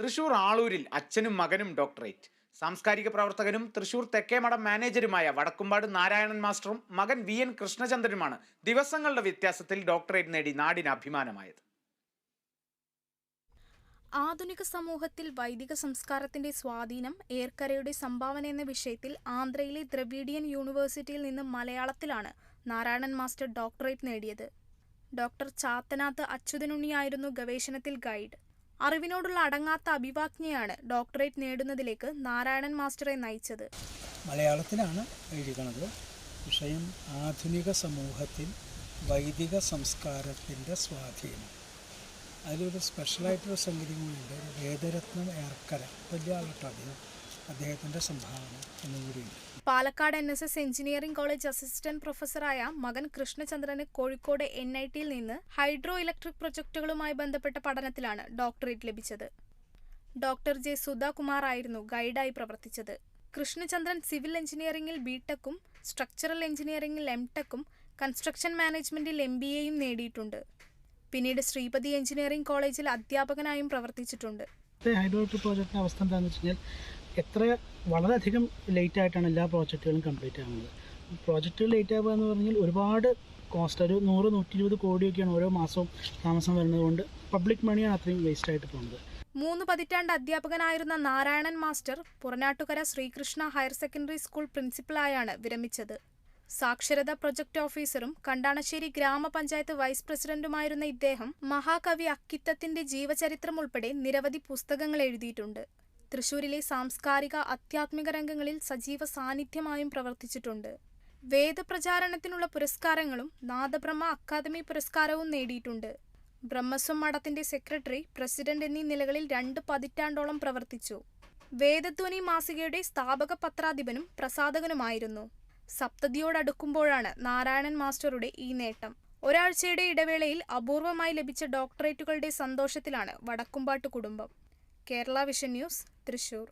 തൃശൂർ ആളൂരിൽ അച്ഛനും മകനും ഡോക്ടറേറ്റ്. സാംസ്കാരിക പ്രവർത്തകനും തൃശൂർ തെക്കേമഠം മാനേജരുമായ വടക്കുംപാട് നാരായണൻ മാസ്റ്ററും മകൻ വി. എൻ. കൃഷ്ണചന്ദ്രനുമാണ് ദിവസങ്ങളുടെ വ്യത്യാസത്തിൽ ഡോക്ടറേറ്റ് നേടി നാടിന് അഭിമാനമായത്. ആധുനിക സമൂഹത്തിൽ വൈദിക സംസ്കാരത്തിന്റെ സ്വാധീനം ഏർക്കരയുടെ സംഭാവന എന്ന വിഷയത്തിൽ ആന്ധ്രയിലെ ദ്രവീഡിയൻ യൂണിവേഴ്സിറ്റിയിൽ നിന്ന് മലയാളത്തിലാണ് നാരായണൻ മാസ്റ്റർ ഡോക്ടറേറ്റ് നേടിയത്. ഡോക്ടർ ചാത്തനാത്ത് അച്യുതനുണ്ണിയായിരുന്നു ഗവേഷണത്തിൽ ഗൈഡ്. അറിവിനോടുള്ള അടങ്ങാത്ത അഭിവാജ്ഞയാണ് ഡോക്ടറേറ്റ് നേടുന്നതിലേക്ക് നാരായണൻ മാസ്റ്ററെ നയിച്ചത്. മലയാളത്തിലാണ് എഴുതിക്കണത് വിഷയം ആധുനിക സമൂഹത്തിൽ വൈദിക സംസ്കാരത്തിന്റെ സ്വാധീനം. അതിലൊരു സ്പെഷ്യലായിട്ടൊരു സംഗതി കൂടിയുണ്ട് വേദരത്നം ഏർക്കര. വലിയ ആളട്ടോ അദ്ദേഹം. അദ്ദേഹത്തിന്റെ സംഭാവന എന്നും കൂടിയുണ്ട് Palakkad N S S engineering college assistant പ്രൊഫസറായ മകൻ കൃഷ്ണചന്ദ്രന് കോഴിക്കോട് എൻ ഐ ടിയിൽ നിന്ന് ഹൈഡ്രോ ഇലക്ട്രിക് പ്രൊജക്ടുകളുമായി ബന്ധപ്പെട്ട പഠനത്തിലാണ് ഡോക്ടറേറ്റ് ലഭിച്ചത്. ഡോക്ടർ ജെ സുധാകുമാർ ആയിരുന്നു ഗൈഡായി പ്രവർത്തിച്ചത്. കൃഷ്ണചന്ദ്രൻ സിവിൽ എഞ്ചിനീയറിംഗിൽ ബിടെക്കും സ്ട്രക്ചറൽ എഞ്ചിനീയറിംഗിൽ എം ടെക്കും കൺസ്ട്രക്ഷൻ മാനേജ്മെന്റിൽ എം ബി എയും നേടിയിട്ടുണ്ട്. പിന്നീട് ശ്രീപതി എഞ്ചിനീയറിംഗ് കോളേജിൽ അധ്യാപകനായും പ്രവർത്തിച്ചിട്ടുണ്ട്. ഇപ്പോഴത്തെ ഹൈഡ്രോ ഇലക്ട്രിക് പ്രോജക്റ്റിന്റെ അവസ്ഥ എന്താണെന്ന് വെച്ച് കഴിഞ്ഞാൽ എത്ര വളരെയധികം ലേറ്റ് ആയിട്ടാണ് എല്ലാ പ്രോജക്റ്റുകളും കംപ്ലീറ്റ് ആകുന്നത് പ്രോജക്റ്റുകൾ ലേറ്റ് ആവുക എന്ന് പറഞ്ഞാൽ ഒരുപാട് കോസ്റ്റ് ഒരു നൂറ് നൂറ്റി ഇരുപത് കോടിയൊക്കെയാണ് ഓരോ മാസവും താമസം വരുന്നത് കൊണ്ട് പബ്ലിക് മണിയാണ് അത്രയും വേസ്റ്റ് ആയിട്ട് പോകുന്നത്. മൂന്ന് പതിറ്റാണ്ട് അധ്യാപകനായിരുന്ന Narayanan master Puranattukara Sreekrishna higher secondary school പ്രിൻസിപ്പലായാണ് വിരമിച്ചത്. സാക്ഷരത പ്രൊജക്ട് ഓഫീസറും കണ്ടാണശ്ശേരി ഗ്രാമപഞ്ചായത്ത് വൈസ് പ്രസിഡന്റുമായിരുന്ന ഇദ്ദേഹം മഹാകവി അക്കിത്തത്തിന്റെ ജീവചരിത്രം ഉൾപ്പെടെ നിരവധി പുസ്തകങ്ങൾ എഴുതിയിട്ടുണ്ട്. തൃശൂരിലെ സാംസ്കാരിക അത്യാത്മിക രംഗങ്ങളിൽ സജീവ സാന്നിധ്യമായും പ്രവർത്തിച്ചിട്ടുണ്ട്. വേദപ്രചാരണത്തിനുള്ള പുരസ്കാരങ്ങളും നാദബ്രഹ്മ അക്കാദമി പുരസ്കാരവും നേടിയിട്ടുണ്ട്. ബ്രഹ്മസ്വം മഠത്തിന്റെ സെക്രട്ടറി പ്രസിഡന്റ് എന്നീ നിലകളിൽ രണ്ട് പതിറ്റാണ്ടോളം പ്രവർത്തിച്ചു. വേദധ്വനി മാസികയുടെ സ്ഥാപക പത്രാധിപനും പ്രസാധകനുമായിരുന്നു. സപ്തതിയോടടുക്കുമ്പോഴാണ് നാരായണൻ മാസ്റ്ററുടെ ഈ നേട്ടം. ഒരാഴ്ചയുടെ ഇടവേളയിൽ അപൂർവമായി ലഭിച്ച ഡോക്ടറേറ്റുകളുടെ സന്തോഷത്തിലാണ് വടക്കുംപാട്ട് കുടുംബം. Kerala vision news Thrissur